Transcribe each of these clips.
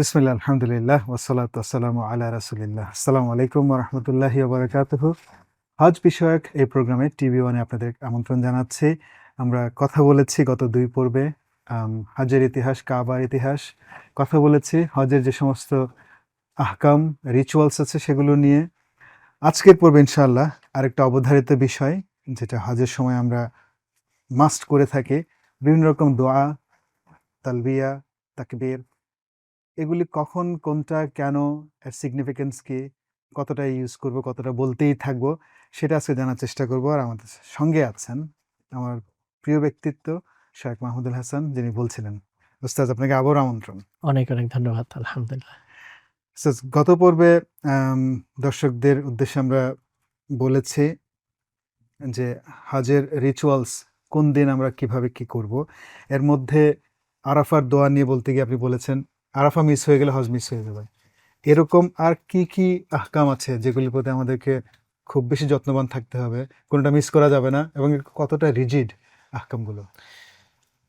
বিসমিল্লাহ, আলহামদুলিল্লাহ ওসালাত আসসালামু আলা রাসুলিল্লাহ। আসসালামু আলাইকুম রহমতুল্লাহি ওবরাকাতুহ হজ বিষয়ক এই প্রোগ্রামে টিভি ওয়ানে আপনাদের আমন্ত্রণ জানাচ্ছি। আমরা কথা বলেছি গত দুই পর্বে হজের ইতিহাস, কাবার ইতিহাস। কথা বলেছি হজের যে সমস্ত আহকাম রিচুয়ালস আছে সেগুলো নিয়ে। আজকের পর্বে ইনশাআল্লাহ আরেকটা অবধারিত বিষয়, যেটা হজের সময় আমরা মাস্ট করে থাকি। বিভিন্ন রকম দোয়া, তালবিয়া, তাকবীর এগুলি কখন কোনটা কেন এর সিগনিফিকেন্স কি কতটা ইউজ করব কতটা বলতেই থাকব সেটা আজকে জানার চেষ্টা করব। আর আমাদের সঙ্গে আছেন আমার প্রিয় ব্যক্তিত্ব শেখ মাহমুদুল হাসান যিনি বলছিলেন উস্তাজ আপনাকে আবার আমন্ত্রণ। অনেক অনেক ধন্যবাদ আলহামদুলিল্লাহ। গত পর্বে দর্শকদের উদ্দেশ্যে আমরা বলেছি যে হাজের রিচুয়ালস কোন দিন আমরা কীভাবে কি করব। এর মধ্যে আরাফার দোয়া নিয়ে বলতে গিয়ে আপনি বলেছেন আরাফা মিস হয়ে গেলে হজ মিস হয়ে যাবে। এরকম আর কি কি আহকাম আছে যেগুলির প্রতি আমাদেরকে খুব বেশি যত্নবান থাকতে হবে কোনটা মিস করা যাবে না এবং কতটা রিজিড আহকামগুলো?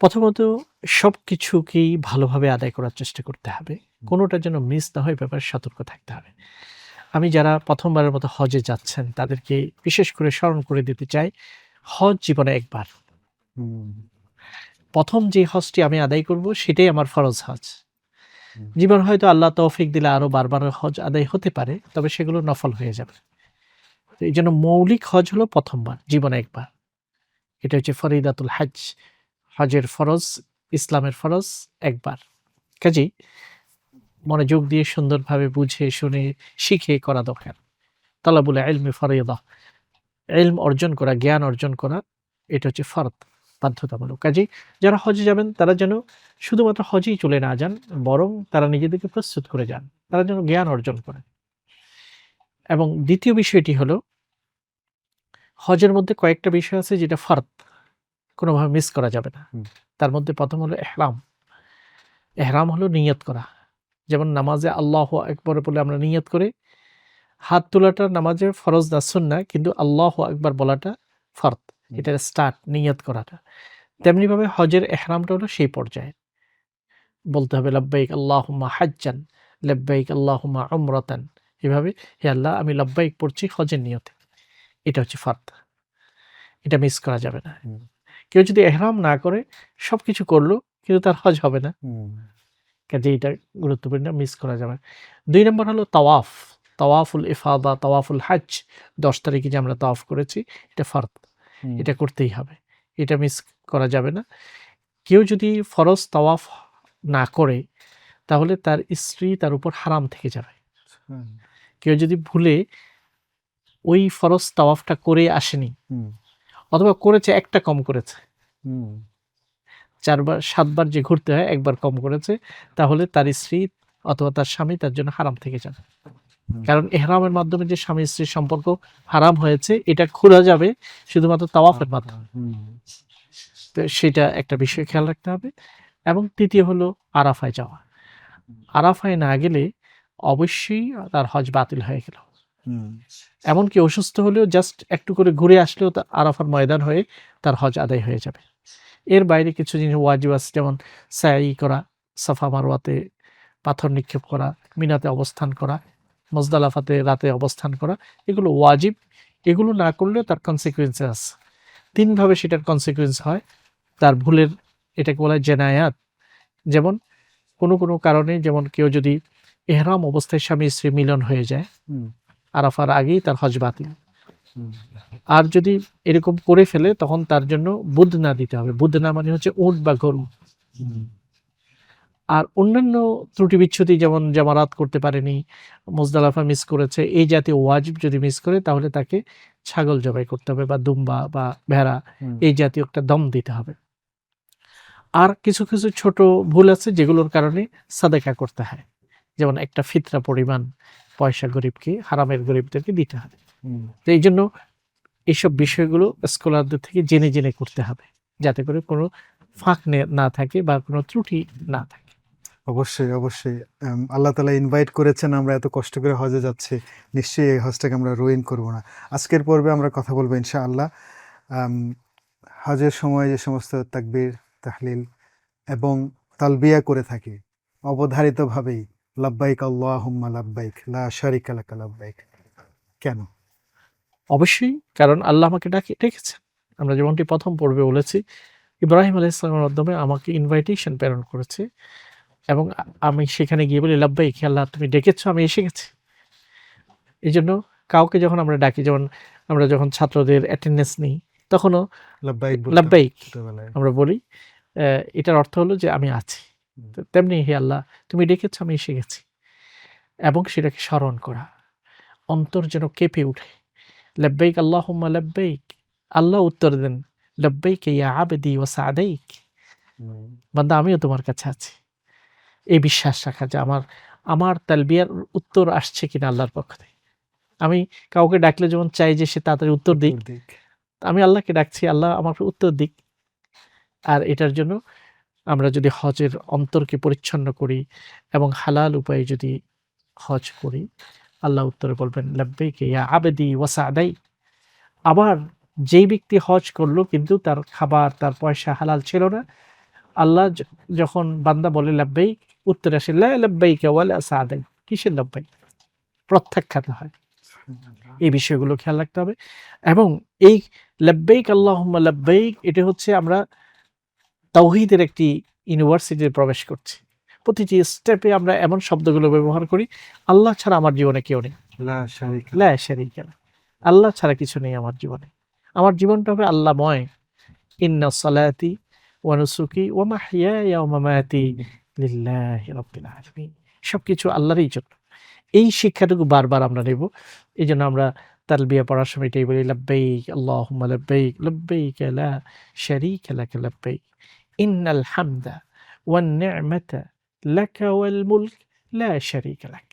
প্রথমত সব কিছুকেই ভালোভাবে আদায় করার চেষ্টা করতে হবে। কোনোটা যেন মিস না হয় ব্যাপারে সতর্ক থাকতে হবে। আমি যারা প্রথমবারের মতো হজে যাচ্ছেন তাদেরকে বিশেষ করে স্মরণ করে দিতে চাই হজ জীবনে একবার। প্রথম যে হজটি আমি আদায় করব সেটাই আমার ফরজ হজ। জীবন হয়তো আল্লাহ তৌফিক দিলে আরও বারবার হজ আদায় হতে পারে, তবে সেগুলো নফল হয়ে যাবে। এই জন্য মৌলিক হজ হলো প্রথমবার, জীবনে একবার। এটা হচ্ছে ফরিদাতুল হজ, হজের ফরজ, ইসলামের ফরজ, একবার। কাজেই মনোযোগ দিয়ে সুন্দরভাবে বুঝে, শুনে, শিখে করা দরকার। তালাবুল এলমে ফরিদা এলম অর্জন করা, জ্ঞান অর্জন করা, এটা হচ্ছে ফরদ। বাধ্যতামূলক। কাজেই যারা হজে যাবেন তারা যেন শুধুমাত্র হজেই চলে না যান বরং তারা নিজেদেরকে প্রস্তুত করে যান। তারা যেন জ্ঞান অর্জন করেন। এবং দ্বিতীয় বিষয়টি হলো হজের মধ্যে কয়েকটা বিষয় আছে যেটা ফরদ কোনোভাবে মিস করা যাবে না। তার মধ্যে প্রথম হলো এহরাম। এহরাম হলো নিয়ত করা। যেমন নামাজে আল্লাহ একবার বলে আমরা নিয়ত করে হাত তোলাটা নামাজের ফরজ না সুন্না কিন্তু আল্লাহ একবার বলাটা ফরদ। এটা স্টার্ট নিয়ত করাটা। তেমনিভাবে হজের এহরামটা হলো সেই পর্যায়ে বলতে হবে লব্বাইক আল্লাহুম্মা হাজ্জান লব্বাইক আল্লাহুম্মা উমরাতান। এভাবে হে আল্লাহ আমি লব্বাইক পড়ছি হজের নিয়তে। এটা হচ্ছে ফরদ। এটা মিস করা যাবে না। কেউ যদি এহরাম না করে সব কিছু করল কিন্তু তার হজ হবে না। কাজে এটা গুরুত্বপূর্ণ মিস করা যাবে। দুই নম্বর হলো তাওয়াফ। তাওয়াফুল ইফাদা তাওয়াফুল হাজ দশ তারিখে যে আমরা তাওয়াফ করেছি এটা ফরদ। এটা করতেই হবে। এটা মিস করা যাবে না। কেউ যদি ফরজ তাওয়াফ না করে তাহলে তার স্ত্রী তার উপর হারাম থেকে যাবে। কেউ যদি ভুলে ওই ফরজ তাওয়াফটা করে আসেনি অথবা করেছে একটা কম করেছে। চারবার সাতবার যে ঘুরতে হয় একবার কম করেছে তাহলে তার স্ত্রী অথবা তার স্বামী তার জন্য হারাম থেকে যাবে। কারণ এহরামের মাধ্যমে যে স্বামী স্ত্রীর সম্পর্ক হারাম হয়েছে এটা খোলা যাবে শুধুমাত্র তাওয়াফের মাধ্যমে। তো সেটা একটা বিষয় খেয়াল রাখতে হবে। এবং তৃতীয় হলো আরাফায় যাওয়া। আরাফায় না গেলে অবশ্যই তার হজ বাতিল হয়ে গেল। এমনকি অসুস্থ হলেও জাস্ট একটু করে ঘুরে আসলেও তার আরাফার ময়দান হয়ে তার হজ আদায় হয়ে যাবে। এর বাইরে কিছু জিনিস ওয়াজিব আছে যেমন সাই করা সাফা মারোয়াতে পাথর নিক্ষেপ করা মিনাতে অবস্থান করা মজদালাফাতে রাতে অবস্থান করা এগুলো ওয়াজিব। এগুলো না করলেও তার কনসিকুয়েন্স আছে। তিনভাবে সেটার কনসিকুয়েন্স হয়। তার ভুলের এটাকে বলা হয় জেনায়াত। যেমন কোনো কোনো কারণে যেমন কেউ যদি এহরাম অবস্থায় স্বামী স্ত্রী মিলন হয়ে যায় আরাফার আগেই তার হজ বাতিল। আর যদি এরকম করে ফেলে তখন তার জন্য বুধ না দিতে হবে। বুধ না মানে হচ্ছে উট বা গরু। আর অন্যান্য ত্রুটি বিচ্ছুতি যেমন জামারাত করতে পারেনি মোজদালাফা মিস করেছে এই জাতীয় ওয়াজিব যদি মিস করে তাহলে তাকে ছাগল জবাই করতে হবে বা দুম্বা বা ভেড়া এই জাতীয় একটা দম দিতে হবে। আর কিছু কিছু ছোট ভুল আছে যেগুলোর কারণে সাদেকা করতে হয়। যেমন একটা ফিতরা পরিমাণ পয়সা গরিবকে হারামের গরিবদেরকে দিতে হবে। তো এই জন্য এইসব বিষয়গুলো স্কলারদের থেকে জেনে জেনে করতে হবে। যাতে করে কোনো ফাঁক নে- না থাকে বা কোনো ত্রুটি না থাকে। অবশ্যই অবশ্যই। আল্লাহ তালা ইনভাইট করেছেন আমরা এত কষ্ট করে হজে যাচ্ছি। নিশ্চয়ই এই হজটাকে আমরা রোইন করব না। আজকের পর্বে আমরা কথা বলব ইনশাআল্লাহ। আম, হজের সময় যে সমস্ত তাকবীর তাহলিল এবং তালবিয়া করে থাকি অবধারিতভাবেই লাব্বাইক আল্লাহুম্মা লাব্বাইক লা শারিকা লাকা লাব্বাইক। কেন? অবশ্যই কারণ আল্লাহ আমাকে ডাকে ডেকেছেন। আমরা যেমনটি প্রথম পর্বে বলেছি ইব্রাহিম আলাহ ইসলামের মাধ্যমে আমাকে ইনভাইটেশন প্রেরণ করেছে। এবং আমি সেখানে গিয়ে বলি লাব্বাই আল্লাহ তুমি ডেকেছ আমি এসে গেছি। এই জন্য কাউকে যখন আমরা ডাকি যেমন আমরা যখন ছাত্রদের অ্যাটেন্ডেন্স নিই তখনও ছোটবেলায়। আমরা বলি এটার অর্থ হলো যে আমি আছি। তেমনি হে আল্লাহ তুমি ডেকেছ আমি এসে গেছি। এবং সেটাকে স্মরণ করা অন্তর যেন কেঁপে উঠে লব্বাইক আল্লাহুম্মা লব্বাইক আল্লাহ উত্তর দেন লব্বাইক ইয়া আবেদি ও সাদাইক। বান্দা আমিও তোমার কাছে আছি। এই বিশ্বাস রাখা যে আমার আমার তালবিয়ার উত্তর আসছে কিনা আল্লাহর পক্ষ থেকে। আমি কাউকে ডাকলে যেমন চাই যে সে তাড়াতাড়ি উত্তর দিক। আমি আল্লাহকে ডাকছি আল্লাহ আমাকে উত্তর দিক। আর এটার জন্য আমরা যদি হজের অন্তরকে পরিচ্ছন্ন করি এবং হালাল উপায়ে যদি হজ করি আল্লাহ উত্তরে বলবেন লাব্বাইকে ইয়া আবেদি ওয়াসা ওয়াসাদাই আবার যেই ব্যক্তি হজ করল কিন্তু তার খাবার তার পয়সা হালাল ছিল না আল্লাহ যখন বান্দা বলে লাব্বাই উত্তরে আসে লা লাব্বাইকা ওয়ালা সাদাই কিসের লাব্বাই প্রত্যাখ্যাত হয়। এই বিষয়গুলো খেয়াল রাখতে হবে। এবং এই লাব্বাইক আল্লাহুম্মা লাব্বাইক এটা হচ্ছে আমরা তাওহিদের একটি ইউনিভার্সিটিতে প্রবেশ করছি। প্রতিটি স্টেপে আমরা এমন শব্দগুলো ব্যবহার করি আল্লাহ ছাড়া আমার জীবনে কেউ নেই। লা শারিকা। লা শারীকা লাহ। আল্লাহ ছাড়া কিছু নেই আমার জীবনে। আমার জীবনটা হবে আল্লাহময়। ইন্না সালাতি ওয়া নুসুকি ওয়া মাহইয়ায়া ওয়া মামাতি লিল্লাহি রাব্বিল আলামিন সবকিছু আল্লাহরই জন্য। এই শিক্ষাটুকু বারবার আমরা নেব। এই জন্য আমরা তালবিয়া পড়ার সময় এটাই বলি, লাব্বাইক আল্লাহুম্মা লাব্বাইক লাব্বাইক লা শারীকা লাক, লাব্বাইক। ইন্নাল হামদা ওয়ান নি'মাতা লাকা ওয়াল মুলক লা শারীকা লাক।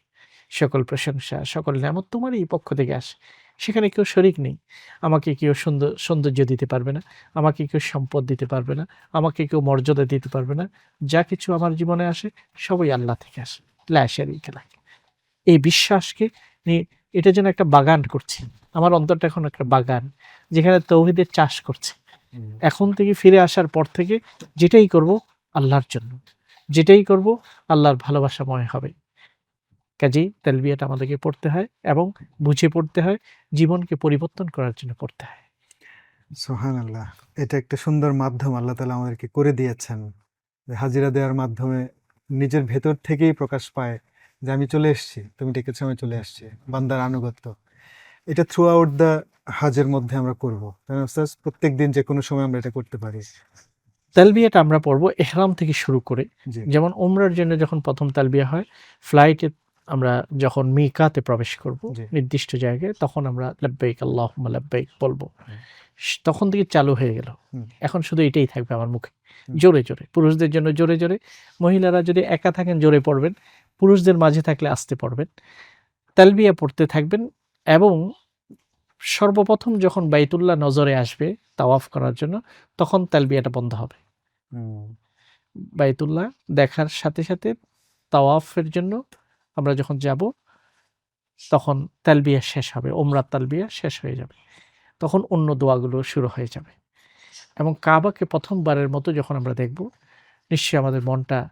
সকল প্রশংসা, সকল নিয়ামত তোমারই পক্ষ থেকে আসে। সেখানে কেউ শরিক নেই। আমাকে কেউ সুন্দর সৌন্দর্য দিতে পারবে না। আমাকে কেউ সম্পদ দিতে পারবে না। আমাকে কেউ মর্যাদা দিতে পারবে না। যা কিছু আমার জীবনে আসে সবই আল্লাহ থেকে আসে। ল্যাশারি খেলায় এই বিশ্বাসকে নিয়ে এটা যেন একটা বাগান করছি। আমার অন্তরটা এখন একটা বাগান যেখানে তৌহিদের চাষ করছে। এখন থেকে ফিরে আসার পর থেকে যেটাই করব আল্লাহর জন্য। যেটাই করব আল্লাহর ভালোবাসাময় হবে। কাজেই তেলবিয়াটা আমাদেরকে পড়তে হয় এবং বুঝে পড়তে হয় জীবনকে পরিবর্তন করার জন্য পড়তে হয়। সোহান আল্লাহ এটা একটা সুন্দর মাধ্যম আল্লাহ তালা আমাদেরকে করে দিয়েছেন। যে হাজিরা দেওয়ার মাধ্যমে নিজের ভেতর থেকেই প্রকাশ পায় যে আমি চলে এসেছি তুমি ডেকেছো আমি চলে আসছি বান্দার আনুগত্য। এটা থ্রু আউট দ্য হাজের মধ্যে আমরা করব। তাই না উস্তাদ? প্রত্যেক দিন যে কোনো সময় আমরা এটা করতে পারি। তালবিয়াটা আমরা পড়ব এহরাম থেকে শুরু করে। যেমন ওমরার জন্য যখন প্রথম তালবিয়া হয় ফ্লাইটে আমরা যখন মিকাতে প্রবেশ করব নির্দিষ্ট জায়গায় তখন আমরা লাব্বাইক আল্লাহ লাব্বাইক বলব। তখন থেকে চালু হয়ে গেল। এখন শুধু এটাই থাকবে আমার মুখে। জোরে জোরে। পুরুষদের জন্য জোরে জোরে। মহিলারা যদি একা থাকেন জোরে পড়বেন। পুরুষদের মাঝে থাকলে আসতে পড়বেন। তালবিয়া পড়তে থাকবেন এবং সর্বপ্রথম যখন বাইতুল্লাহ নজরে আসবে তাওয়াফ করার জন্য তখন তালবিয়াটা বন্ধ হবে। বাইতুল্লাহ দেখার সাথে সাথে তাওয়াফের জন্য আমরা যখন যাব, তখন তালবিয়া শেষ হবে ওমরাত তালবিয়া শেষ হয়ে যাবে। তখন অন্য দোয়াগুলো শুরু হয়ে যাবে। এবং কাবাকে প্রথমবারের মতো যখন আমরা দেখব, নিশ্চয়ই আমাদের মনটা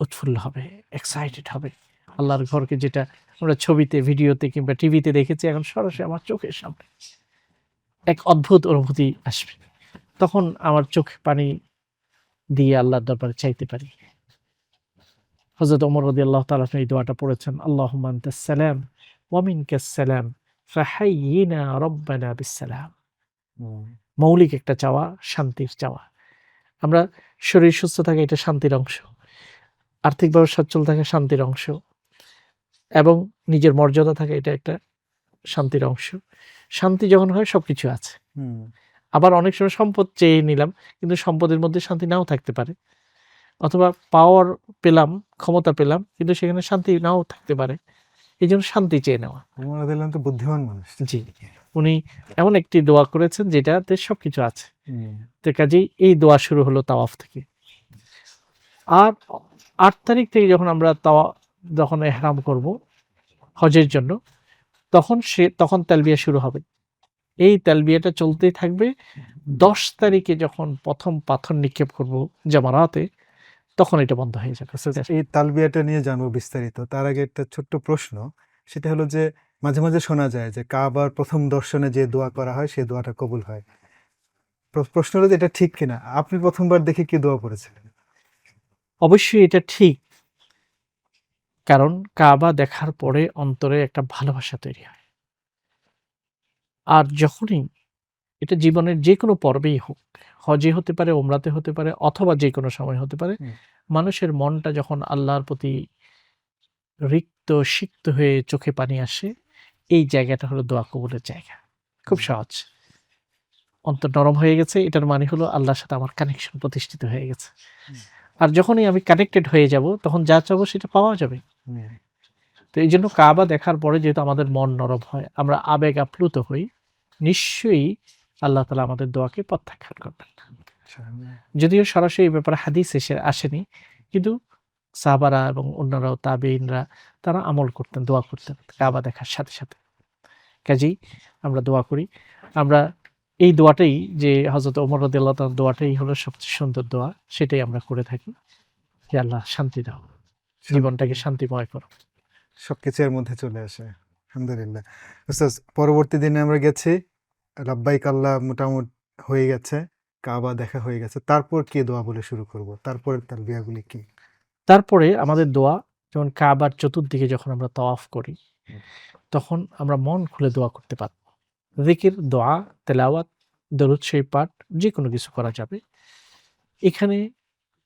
উৎফুল্ল হবে এক্সাইটেড হবে। আল্লাহর ঘরকে যেটা আমরা ছবিতে, ভিডিওতে কিংবা টিভিতে দেখেছি, এখন সরাসরি আমার চোখের সামনে এক অদ্ভুত অনুভূতি আসবে। তখন আমার চোখে পানি দিয়ে আল্লাহর দরবারে চাইতে পারি। হজরত ওমর রদি আল্লাহ তালা এই দোয়াটা পড়েছেন আল্লাহ সালাম ওয়ামিন সালাম রব্বানা বিসালাম মৌলিক একটা চাওয়া শান্তির চাওয়া। আমরা শরীর সুস্থ থাকে এটা শান্তির অংশ। আর্থিকভাবে সচ্ছল থাকে শান্তির অংশ। এবং নিজের মর্যাদা থাকে এটা একটা শান্তির অংশ। শান্তি যখন হয় সব কিছু আছে আবার অনেক সময় সম্পদ চেয়ে নিলাম কিন্তু সম্পদের মধ্যে শান্তি নাও থাকতে পারে। অথবা পাওয়ার পেলাম ক্ষমতা পেলাম কিন্তু সেখানে শান্তি নাও থাকতে পারে। এই জন্য শান্তি চেয়ে নেওয়া। তো বুদ্ধিমান মানুষ। জি। উনি এমন একটি দোয়া করেছেন যেটাতে সবকিছু আছে। তো কাজেই এই দোয়া শুরু হলো তাওয়াফ থেকে। আর আট তারিখ থেকে যখন আমরা তাওয়া যখন এহরাম করব হজের জন্য তখন সে তখন তালবিয়া শুরু হবে। এই তালবিয়াটা চলতেই থাকবে। দশ তারিখে যখন প্রথম পাথর নিক্ষেপ করব জামারাতে তখন এটা বন্ধ হয়ে যাবে। এই তালবিয়াটা নিয়ে জানব বিস্তারিত। তার আগে একটা ছোট্ট প্রশ্ন সেটা হলো যে মাঝে মাঝে শোনা যায় যে কাবার প্রথম দর্শনে যে দোয়া করা হয় সেই দোয়াটা কবুল হয়। প্র- প্রশ্ন হলো এটা ঠিক কিনা? আপনি প্রথমবার দেখে কি দোয়া করেছিলেন অবশ্যই এটা ঠিক। কারণ কাবা দেখার পরে অন্তরে একটা ভালোবাসা তৈরি হয়। আর যখনই এটা জীবনের যে কোনো পর্বেই হোক। হজে হতে পারে ওমরাতে হতে পারে অথবা যে কোনো সময় হতে পারে। মানুষের মনটা যখন আল্লাহর প্রতি রিক্ত সিক্ত হয়ে চোখে পানি আসে এই জায়গাটা হলো দোয়া কবুলের জায়গা। খুব সহজ। অন্তর নরম হয়ে গেছে এটার মানে হলো আল্লাহর সাথে আমার কানেকশন প্রতিষ্ঠিত হয়ে গেছে। আর যখনই আমি কানেক্টেড হয়ে যাব তখন যা চাবো সেটা পাওয়া যাবে। তো এই জন্য কাবা দেখার পরে যেহেতু আমাদের মন নরম হয় আমরা আবেগ আপ্লুত হই নিশ্চয়ই আল্লাহ তালা আমাদের দোয়াকে প্রত্যাখ্যান করবেন। না। যদিও সরাসরি এই ব্যাপারে হাদিস এসে আসেনি কিন্তু সাহাবারা এবং অন্যরাও তাবেইনরা তারা আমল করতেন দোয়া করতেন কাবা দেখার সাথে সাথে। কাজেই আমরা দোয়া করি। আমরা এই দোয়াটাই যে হজরত ওমর রদুল্লাহ দোয়াটাই হলো সবচেয়ে সুন্দর দোয়া সেটাই আমরা করে থাকি। যে আল্লাহ শান্তি দাও জীবনটাকে শান্তিময় করো। সবকিছু এর মধ্যে চলে আসে আলহামদুলিল্লাহ। পরবর্তী দিনে আমরা গেছি রাব্বাইক আল্লাহ মোটামুটি হয়ে গেছে কাবা দেখা হয়ে গেছে। তারপর কি দোয়া বলে শুরু করব? তারপরে তার বিয়াগুলি কি? তারপরে আমাদের দোয়া যেমন কাবার চতুর্দিকে যখন আমরা তওয়াফ করি তখন আমরা মন খুলে দোয়া করতে পারব। জিকির দোয়া তেলাওয়াত দরুদ শরীফ পাঠ যে কোনো কিছু করা যাবে। এখানে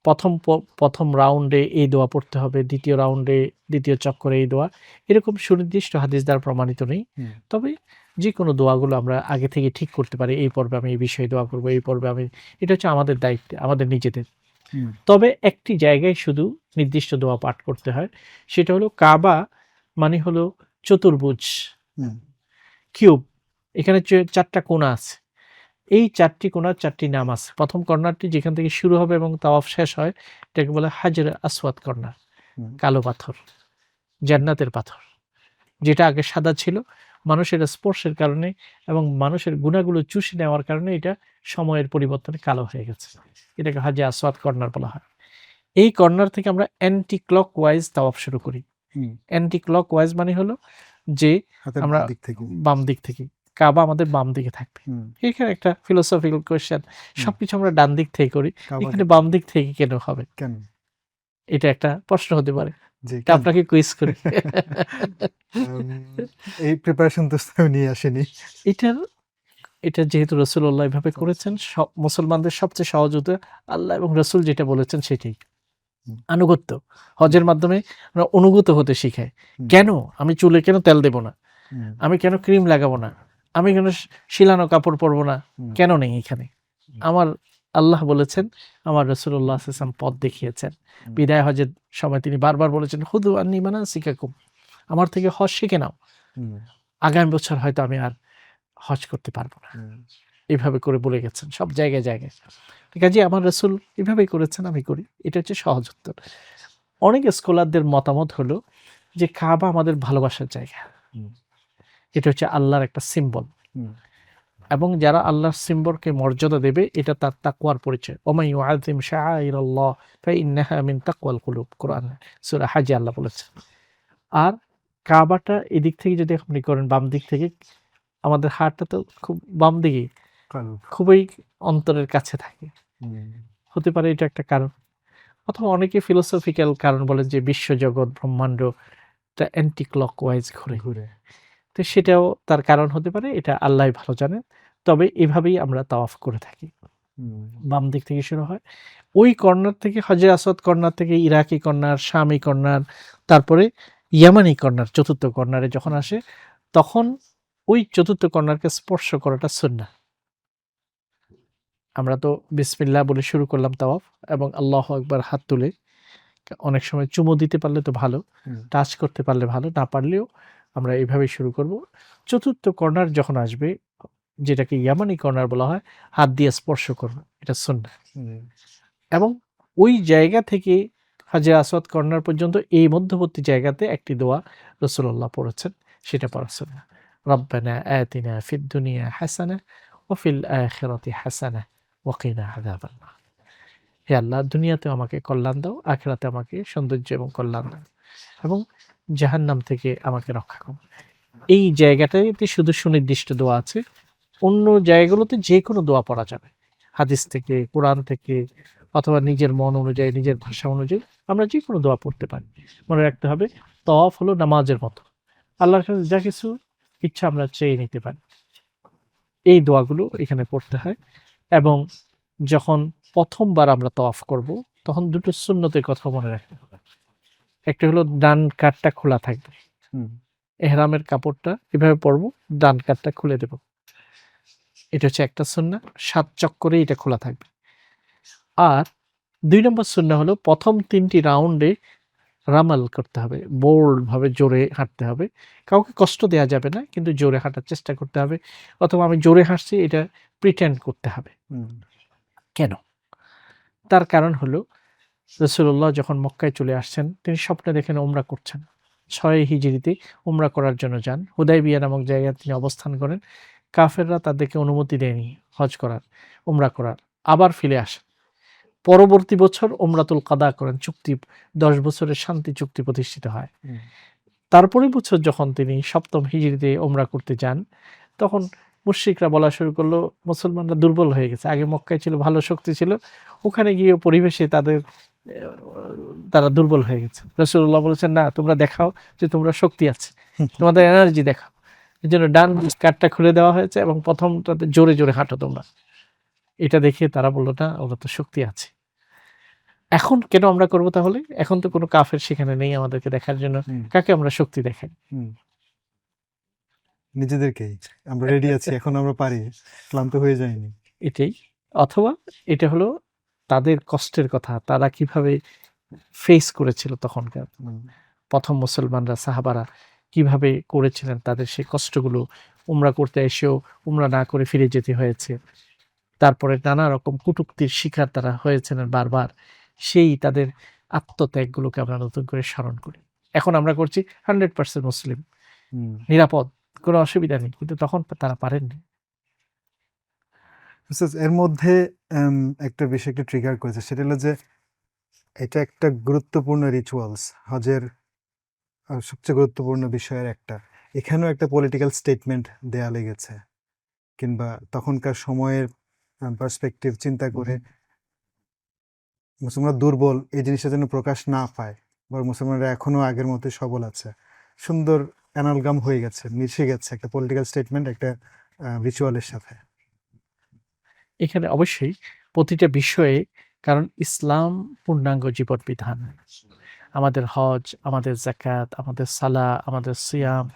প্রথম প্রথম রাউন্ডে এই দোয়া পড়তে হবে দ্বিতীয় রাউন্ডে দ্বিতীয় চক্করে এই দোয়া। এরকম সুনির্দিষ্ট হাদিস দ্বারা প্রমাণিত নেই। তবে যে কোনো দোয়াগুলো আমরা আগে থেকে ঠিক করতে পারি এই পর্বে আমি এই বিষয়ে দোয়া করব এই পর্বে আমি এটা হচ্ছে আমাদের দায়িত্ব আমাদের নিজেদের। তবে একটি জায়গায় শুধু নির্দিষ্ট দোয়া পাঠ করতে হয় সেটা হলো কাবা মানে হলো চতুর্ভুজ কিউব এখানে চারটা কোণা আছে। এই চারটি কোণার চারটি নাম আছে প্রথম কর্নারটি যেখান থেকে শুরু হবে এবং তাওয়াফ শেষ হয় এটাকে বলে হাজর আসওয়াদ কর্নার কালো পাথর জান্নাতের পাথর যেটা আগে সাদা ছিল মানুষের স্পর্শের কারণে এবং মানুষের গুণাগুলো চুষে নেওয়ার কারণে এটা সময়ের পরিবর্তনে কালো হয়ে গেছে। এটাকে হাজে আসওয়াদ কর্নার বলা হয়। এই কর্নার থেকে আমরা অ্যান্টি ক্লক ওয়াইজ তাওয়াফ শুরু করি। অ্যান্টি ক্লক ওয়াইজ মানে হলো যে আমরা- বাম দিক থেকে কাবা আমাদের বাম দিকে থাকবে। এখানে একটা ফিলোসফিক্যাল কোয়েশ্চেন সবকিছু আমরা ডান দিক থেকে করি। এখানে বাম দিক থেকে কেন হবে? কেন? এটা একটা প্রশ্ন হতে পারে। আপনাকে কুইজ করি। এই প্রিপারেশন তো নিয়ে আসেনি। এটার এটা যেহেতু রসুল্লাহ এভাবে করেছেন সব মুসলমানদের সবচেয়ে সহজ হতে আল্লাহ এবং রসুল যেটা বলেছেন সেটাই। আনুগত্য। হজের মাধ্যমে আমরা অনুগত হতে শিখাই। হুম। কেন? আমি চুলে কেন তেল দেব না? আমি কেন ক্রিম লাগাবো না? আমি কেন শিলানো কাপড় পরবো না? কেন নেই এখানে? আমার আল্লাহ বলেছেন আমার রসুল্লাহ আসলাম পথ দেখিয়েছেন। বিদায় হজের সময় তিনি বারবার বলেছেন হুদু আন্নি মানা শিকাকুম আমার থেকে হজ শিখে নাও। আগামী বছর হয়তো আমি আর হজ করতে পারব না। এইভাবে করে বলে গেছেন সব জায়গায় জায়গায়। কাজে আমার রসুল এভাবেই করেছেন আমি করি। এটা হচ্ছে সহজ উত্তর। অনেক স্কলারদের মতামত হলো যে কাবা আমাদের ভালোবাসার জায়গা। এটা হচ্ছে আল্লাহর একটা সিম্বল। এবং যারা আল্লাহর সিম্বলকে মর্যাদা দেবে এটা তার তাকওয়ার পরিচয়। ওমাই ইউআযিম শাআইরাল্লাহ ফাইন্নাহা মিন তাকওয়াল কুলুব কোরআন সূরা হাজে আল্লাহ বলেছেন। আর কাবাটা এদিক থেকে যদি আপনি করেন বাম দিক থেকে আমাদের হাড়টা তো খুব বাম দিকে খুবই অন্তরের কাছে থাকে। হতে পারে এটা একটা কারণ। অথবা অনেকে ফিলোসফিক্যাল কারণ বলেন যে বিশ্বজগৎ ব্রহ্মাণ্ড অ্যান্টি ক্লক ওয়াইজ ঘুরে। ঘুরে। তো সেটাও তার কারণ হতে পারে এটা আল্লাহ ভালো জানেন। তবে এভাবেই আমরা তাওয়াফ করে থাকি। বাম দিক থেকে শুরু হয়। ওই কর্নার থেকে হজর আসাদ কর্নার থেকে ইরাকি কর্নার শামি কর্নার তারপরে ইয়ামানি কর্নার চতুর্থ কর্নারে যখন আসে তখন ওই চতুর্থ কর্নারকে স্পর্শ করাটা সুন্না আমরা তো বিসমিল্লাহ বলে শুরু করলাম তাওয়াফ এবং আল্লাহ একবার হাত তুলে অনেক সময় চুমো দিতে পারলে তো ভালো টাচ করতে পারলে ভালো না পারলেও আমরা এইভাবে শুরু করব। চতুর্থ কর্নার যখন আসবে যেটাকে ইয়ামানি কর্নার বলা হয় হাত দিয়ে স্পর্শ করব এটা সুন্না এবং ওই জায়গা থেকে হাজার আসওয়াদ কর্নার পর্যন্ত এই মধ্যবর্তী জায়গাতে একটি দোয়া রসুল্লাহ পড়েছেন সেটা পড়া সুন্না রব্বানা আতিনা ফিদ দুনিয়া হাসানা ও ফিল আখিরাতি হাসানা ওয়াকিনা আযাবান নার। হে আল্লাহ দুনিয়াতে আমাকে কল্যাণ দাও আখেরাতে আমাকে সৌন্দর্য এবং কল্যাণ দাও। এবং জাহান্নাম থেকে আমাকে রক্ষা করো এই জায়গাটাতে শুধু সুনির্দিষ্ট দোয়া আছে, অন্য জায়গাগুলোতে যে কোনো দোয়া পড়া যাবে। হাদিস থেকে, কোরআন থেকে, অথবা নিজের মন অনুযায়ী, নিজের ভাষা অনুযায়ী আমরা যে কোনো দোয়া পড়তে পারি। মনে রাখতে হবে, তওয়াফ হলো নামাজের মতো। আল্লাহর কাছে যা কিছু ইচ্ছা আমরা চেয়ে নিতে পারি। এই দোয়াগুলো এখানে পড়তে হয় এবং যখন প্রথমবার আমরা তওয়াফ করব, তখন দুটো সুন্নতের কথা মনে রাখতে হবে। একটা হলো ডান কাঠটা খোলা থাকবে। এহরামের কাপড়টা এভাবে পরবো ডান কাঠটা খুলে দেব। এটা হচ্ছে একটা সুন্না সাত চক্করে এটা খোলা থাকবে। আর দুই নম্বর সুন্না হলো প্রথম তিনটি রাউন্ডে রামাল করতে হবে বোল্ড ভাবে জোরে হাঁটতে হবে। কাউকে কষ্ট দেওয়া যাবে না কিন্তু জোরে হাঁটার চেষ্টা করতে হবে অথবা আমি জোরে হাঁটছি এটা প্রিটেন্ড করতে হবে। কেন? তার কারণ হলো রসুল্লাহ যখন মক্কায় চলে আসছেন তিনি স্বপ্নে দেখেন ওমরা করছেন। ছয় হিজড়িতে ওমরা করার জন্য যান। হুদাই বিয়া নামক জায়গায় তিনি অবস্থান করেন। কাফেররা তাদেরকে অনুমতি দেয়নি হজ করার ওমরা করার আবার ফিরে আসেন। পরবর্তী বছর ওমরাতুল কাদা করেন। চুক্তি দশ বছরের শান্তি চুক্তি প্রতিষ্ঠিত হয়। তারপরে বছর যখন তিনি সপ্তম হিজড়িতে ওমরা করতে যান তখন মুশ্রিকরা বলা শুরু করল মুসলমানরা দুর্বল হয়ে গেছে। আগে মক্কায় ছিল ভালো শক্তি ছিল। ওখানে গিয়ে পরিবেশে তাদের তারা দুর্বল হয়ে গেছে। রসুল্লাহ বলেছেন না তোমরা দেখাও যে তোমরা শক্তি আছে। তোমাদের এনার্জি দেখাও। এই জন্য ডান কাঠটা খুলে দেওয়া হয়েছে এবং প্রথমটাতে জোরে জোরে হাঁটো তোমরা। এটা দেখে তারা বলল না ওরা তো শক্তি আছে। এখন কেন আমরা করব তাহলে? এখন তো কোনো কাফের সেখানে নেই আমাদেরকে দেখার জন্য। কাকে আমরা শক্তি দেখাই? নিজেদেরকেই। আমরা রেডি আছি এখন আমরা পারি। ক্লান্ত হয়ে যায়নি এটাই। অথবা এটা হলো তাদের কষ্টের কথা তারা কীভাবে ফেস করেছিল তখনকার। প্রথম মুসলমানরা সাহাবারা কীভাবে করেছিলেন তাদের সেই কষ্টগুলো উমরা করতে এসেও উমরা না করে ফিরে যেতে হয়েছে। তারপরে নানা রকম কুটুক্তির শিকার তারা হয়েছিলেন বারবার। সেই তাদের আত্মত্যাগগুলোকে আমরা নতুন করে স্মরণ করি। এখন আমরা করছি হান্ড্রেড পার্সেন্ট মুসলিম। নিরাপদ কোনো অসুবিধা নেই। কিন্তু তখন তারা পারেননি। এর মধ্যে একটা বিষয় একটু ট্রিগার করেছে। সেটা হলো যে, এটা একটা গুরুত্বপূর্ণ রিচুয়ালস হজের সবচেয়ে গুরুত্বপূর্ণ বিষয়ের একটা। এখানেও একটা পলিটিক্যাল স্টেটমেন্ট দেয়া লেগেছে। কিংবা তখনকার সময়ের পার্সপেক্টিভ চিন্তা করে মুসলমানরা দুর্বল, এই জিনিসটা যেন প্রকাশ না পায়, বা মুসলমানরা এখনও আগের মতো সবল আছে। সুন্দর, অ্যানালগাম হয়ে গেছে, মিশে গেছে একটা পলিটিক্যাল স্টেটমেন্ট একটা রিচুয়ালের সাথে। এখানে অবশ্যই প্রতিটা বিষয়ে কারণ ইসলাম পূর্ণাঙ্গ জীবন বিধান আমাদের হজ আমাদের জাকাত আমাদের সালা আমাদের সিয়াম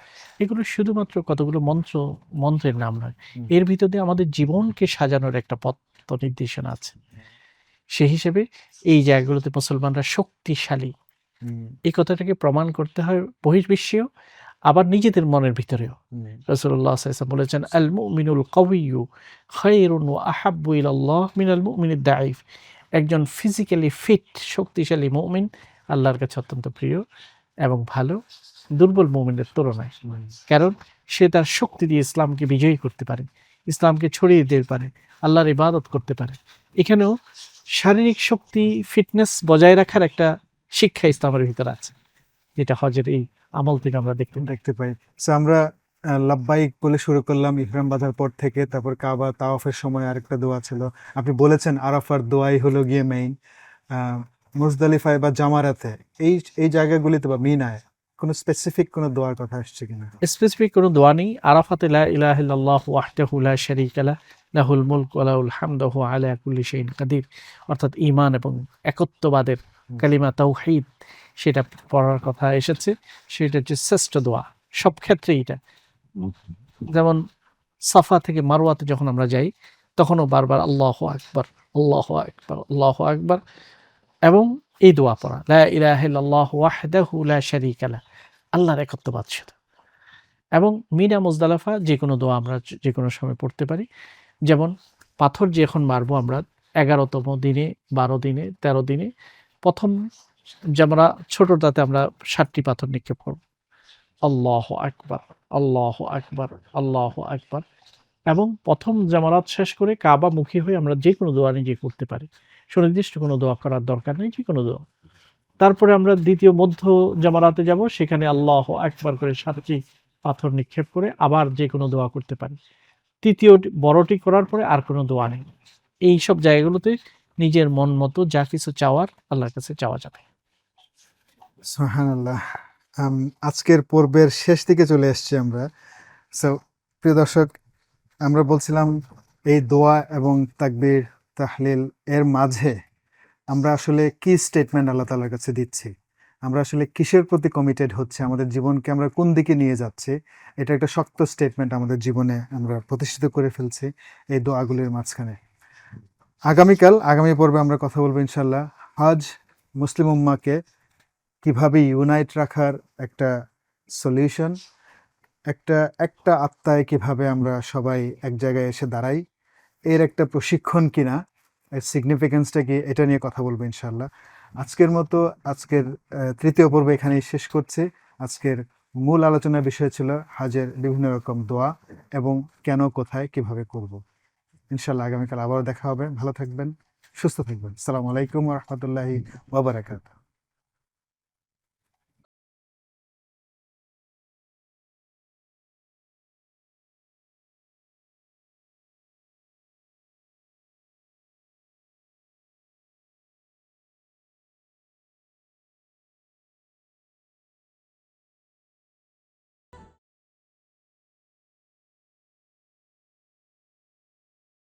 এগুলো শুধুমাত্র কতগুলো মন্ত্র মন্ত্রের নাম নয়। এর ভিতর দিয়ে আমাদের জীবনকে সাজানোর একটা পথ নির্দেশনা আছে। সেই হিসেবে এই জায়গাগুলোতে মুসলমানরা শক্তিশালী। এই কথাটাকে প্রমাণ করতে হয় বহির্বিশ্বেও। আবার নিজেদের মনের ভিতরেও। রসুল্লাহ সাল্লাম বলেছেন আল মুমিনুল কবিয়ু খৈরুন আহাব্বু ইলাল্লাহ মিনাল মুমিনিদ দাইফ একজন ফিজিক্যালি ফিট শক্তিশালী মুমিন আল্লাহর কাছে অত্যন্ত প্রিয় এবং ভালো দুর্বল মুমিনের তুলনায়। কারণ সে তার শক্তি দিয়ে ইসলামকে বিজয়ী করতে পারে ইসলামকে ছড়িয়ে দিতে পারে আল্লাহর ইবাদত করতে পারে। এখানেও শারীরিক শক্তি ফিটনেস বজায় রাখার একটা শিক্ষা ইসলামের ভিতরে আছে যেটা হজের এই আমল থেকে আমরা দেখতে দেখতে পাই। সো আমরা লাব্বাইক বলে শুরু করলাম ইহরাম বাঁধার পর থেকে তারপর কাবা তাওয়াফের সময় আরেকটা দোয়া ছিল। আপনি বলেছেন আরাফার দোয়াই হলো গিয়ে মেইন মুজদালিফায় বা জামারাতে এই এই জায়গাগুলিতে বা মিনায় কোনো স্পেসিফিক কোনো দোয়ার কথা আসছে কিনা? স্পেসিফিক কোনো দোয়া নেই। আরাফাতে লা ইলাহা ইল্লাল্লাহ ওয়াহদাহু লা শারীকা লাহ লাহুল মুলক ওয়া লাহুল হামদু ওয়া আলা কুল্লি শাইইন কাদির। অর্থাৎ ঈমান এবং একত্ববাদের কালিমা তাওহীদ। সেটা পড়ার কথা এসেছে। সেটা হচ্ছে শ্রেষ্ঠ দোয়া। সব ক্ষেত্রেই এটা। যেমন সাফা থেকে মারোয়াতে যখন আমরা যাই, তখনও বারবার আল্লাহ আকবার আল্লাহ আকবার আল্লাহ আকবার এবং এই দোয়া পড়া, লা ইলাহা ওয়াহদাহু লা আল্লাহর একত্ববাদ শুধু এবং মিনা মুজদালাফা যে কোনো দোয়া আমরা যে কোনো সময় পড়তে পারি। যেমন পাথর যে এখন মারবো আমরা, এগারোতম দিনে, বারো দিনে, তেরো দিনে, প্রথম আমরা ছোটটাতে আমরা ষাটটি পাথর নিক্ষেপ করব। আল্লাহ আকবার আল্লাহ আকবার আল্লাহ আকবার। এবং প্রথম জামারাত শেষ করে কাবা মুখী হয়ে আমরা যে কোনো দোয়া নিজে করতে পারি। সুনির্দিষ্ট কোনো দোয়া করার দরকার নেই যে কোনো দোয়া। তারপরে আমরা দ্বিতীয় মধ্য জামারাতে যাব, সেখানে আল্লাহ একবার করে সাতটি পাথর নিক্ষেপ করে আবার যে কোনো দোয়া করতে পারি। তৃতীয় বড়টি করার পরে আর কোনো দোয়া নেই। এই সব জায়গাগুলোতে নিজের মন মতো যা কিছু চাওয়ার আল্লাহর কাছে চাওয়া যাবে। সুবহানাল্লাহ। আম, আজকের পর্বের শেষ দিকে চলে এসেছি আমরা। সো প্রিয় দর্শক আমরা বলছিলাম এই দোয়া এবং তাকবীর তাহলিল এর মাঝে আমরা আসলে কি স্টেটমেন্ট আল্লাহ তাআলার কাছে দিচ্ছি? আমরা আসলে কিসের প্রতি কমিটেড হচ্ছে? আমাদের জীবনকে আমরা কোন দিকে নিয়ে যাচ্ছি? এটা একটা শক্ত স্টেটমেন্ট আমাদের জীবনে আমরা প্রতিষ্ঠিত করে ফেলছি এই দোয়াগুলির মাঝখানে। আগামীকাল আগামী পর্বে আমরা কথা বলব ইনশাল্লাহ হজ মুসলিম উম্মাকে কীভাবে ইউনাইট রাখার একটা সলিউশন একটা একটা আত্মায় কীভাবে আমরা সবাই এক জায়গায় এসে দাঁড়াই, এর একটা প্রশিক্ষণ কিনা, এর সিগনিফিকেন্সটা কি, এটা নিয়ে কথা বলব ইনশাল্লাহ আজকের মতো, আজকের তৃতীয় পর্ব এখানেই শেষ করছে। আজকের মূল আলোচনার বিষয় ছিল হাজের বিভিন্ন রকম দোয়া এবং কেন, কোথায়, কীভাবে করব। ইনশাল্লাহ আগামীকাল আবারও দেখা হবে। ভালো থাকবেন, সুস্থ থাকবেন। সালাম আলাইকুম রহমতুল্লাহি ওবরাকাত